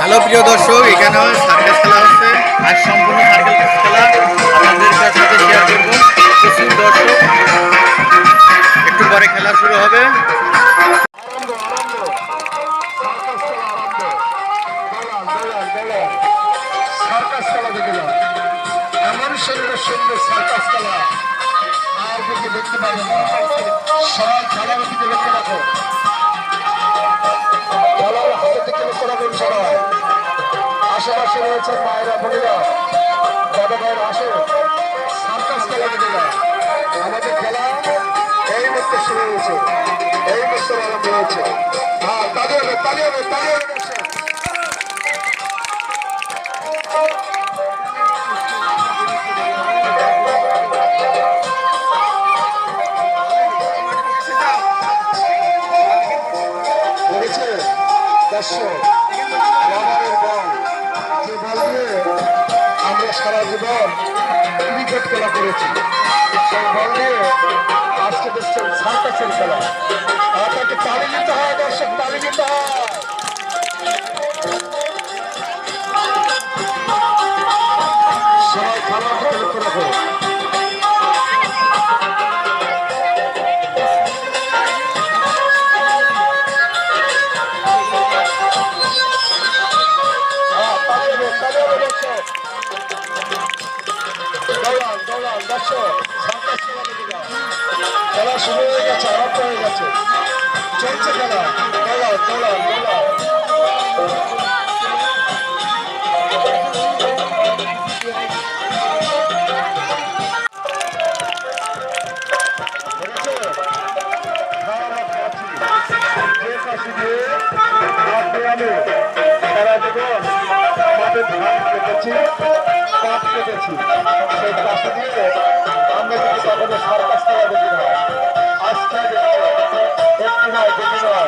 Hello, প্রিয় দর্শক, এখানে সার্কাস খেলা হচ্ছে। আজ সম্পূর্ণ সার্কাস খেলা আপনাদের সাথে শেয়ার করব। প্রচুর দর্শক। একটু পরে খেলা শুরু হবে। সার্কাস খেলা আর দেখতে পাবেন সবাই খেলার দিকে লক্ষ্য আশেপাশে রয়েছে মায়েরা বোনেরা। দাদা ভাইয়ের আসে। সার্কাস খেলা দেখে আমাদের খেলা এই মুহূর্তে শুরু হয়েছে। এই মুহূর্তে আরম্ভ হয়েছে। হ্যাঁ তাদের তাদের তালি জীবন ক্রিকেট খেলা করেছি। সেই বল দিয়ে আজকে দেখছেন সার্কাসের খেলা তাকে তালি দিতে হয়, দর্শক তালি দিতে হয়। দর্শক, সার্কাস খেলা। শুরু হয়ে গেছে গেছে। চলছে খেলা। দৌড়ান দৌড়ান দৌড়ান কাঠ কেটেছি সেই কাশি দিয়ে আমরা কিন্তু কখনো সার্কাস খেলা দেখি না আজকে একটি নয়, দুটি নয়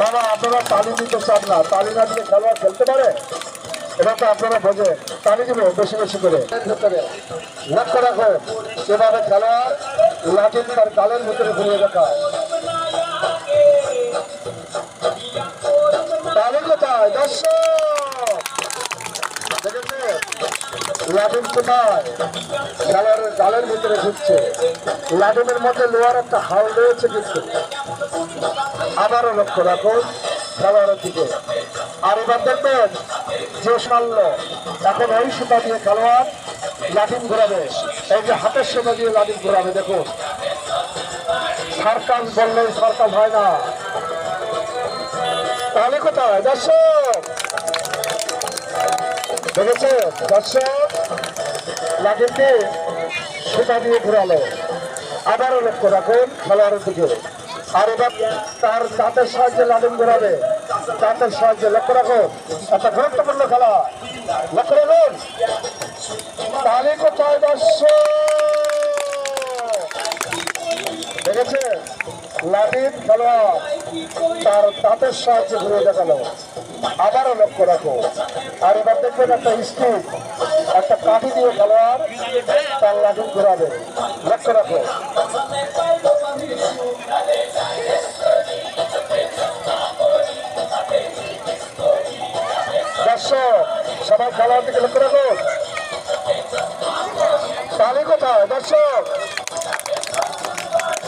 বাবা আপনারা তালি দিতে চান না। তালি না দিলে খেলোয়াড় খেলতে পারে? এটা তো আপনারা বোঝে। তালি দিবে, বেশি বেশি করে। লক্ষ্য রাখো সেভাবে খেলোয়াড় তার কালের ভিতরে ঘুরিয়ে রাখা তালি কোথায়? দর্শক দেখেছে লাডুম কোথায় খেলোয়াড়ের জালের ভিতরে ঘুরছে। লাডুমের মধ্যে লোহার একটা হাল রয়েছে কিন্তু। আবারও লক্ষ্য রাখুন খেলোয়াড়ের দিকে। আর এবার দেখবেন যে মারল এখন ওই সুতা দিয়ে খেলোয়াড় লাঠিম ঘোরাবে। এই যে হাতের সুতা দিয়ে লাঠিম ঘোরাবে, দেখুন। সার্কাস বললেই সার্কাস হয় না। তাহলে কোথায়? দর্শক দেখেছে দর্শক লাঠিমকে সুতা দিয়ে ঘোরালো। আবারও লক্ষ্য রাখুন, খেলোয়াড়ের দিকে। আর এবার তার দাঁতের সাহায্যে লাঠিম ঘোরাবে। চাঁদের সাহায্যে লক্ষ্য রাখো একটা গুরুত্বপূর্ণ খেলা। লক্ষ্য রাখুন তাহলে কোথায় দর্শক দেখেছে লাঠির খেলোয়াড়, তার তাঁতের সাহায্যে ঘুরে দেখাল। আবারও লক্ষ্য রাখো। আর এবার দেখবেন একটা স্টিক একটা কাঠি দিয়ে খেলোয়াড় তার লাঠি ঘোরাবে। লক্ষ্য রাখো। সবাই খেলোয়াড় দিকে লক্ষ্য রাখো। তালি কোথায়? দর্শক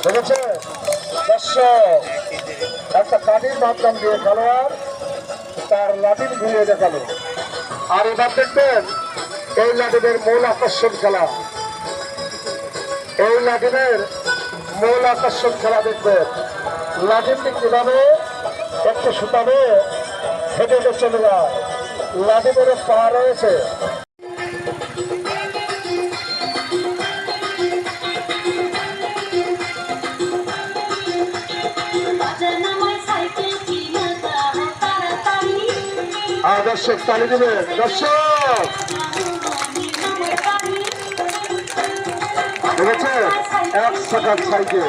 দেখেছে একটা কাঠির মাধ্যম দিয়ে খেলোয়াড় তার লাঠির ঘুরিয়ে দেখাল। আর এবার দেখবেন, এই লাঠিদের মূল আকর্ষণ খেলা। এই লাঠিদের মূল আকর্ষণ খেলা দেখবেন। লাঠিটি কীভাবে একটু সুতাবে হেঁটে হেঁটে চলে যায়। লাঠি মেরে পা রয়েছে। দর্শক তালি দেবেন দর্শক! দেখেছে এক চাকার সাইকেল।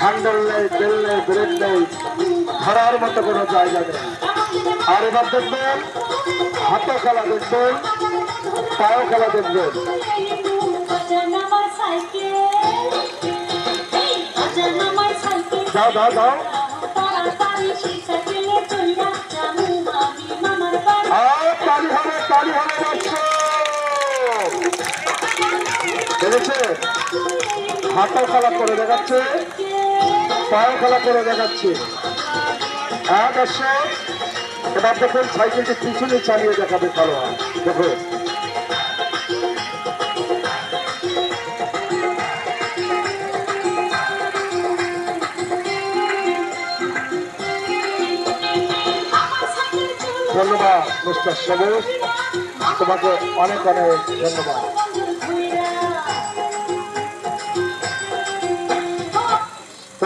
হ্যান্ডেল নেই বেল নেই ব্রেক নেই। ধরার মতো কোনো জায়গা নেই। আর এবার দেখবেন হাতে খেলা দেখবেন পায়েও খেলা দেখবেন। দাও দাও দাও। হাতে খেলা করে দেখাচ্ছে পায়ে খেলা করে দেখাচ্ছে। হ্যাঁ দর্শক এবার দেখুন, সাইকেলটি পিছনে চালিয়ে দেখাবে খেলোয়াড়। আমার ধন্যবাদ, মিস্টার সবুজ তোমাকে অনেক অনেক ধন্যবাদ।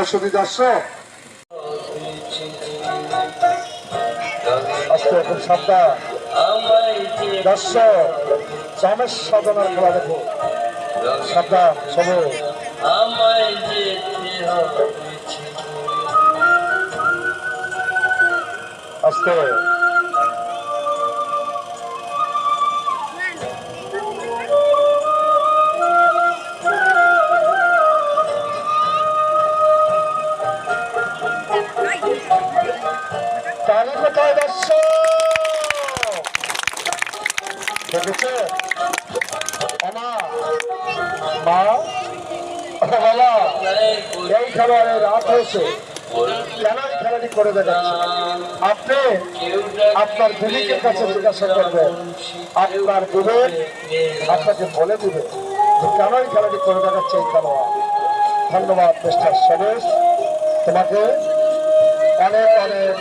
দর্শকী সুবিধা সবুজ। আমায় তালি কোথায় দর্শক দেখেছে মা বাবা এই খেলোয়াড়ের রাত হয়েছে। কেন এই খেলাটি করে দেখাচ্ছে? আপনি আপনার বিবেকের কাছে জিজ্ঞাসা করবেন, আপনার বিবেক আপনাকে বলে দিবে কেন এই খেলাটি করে দেখাচ্ছে এই খেলোয়াড়? ধন্যবাদ, মিস্টার সবেশ তোমাকে অনেক অনেক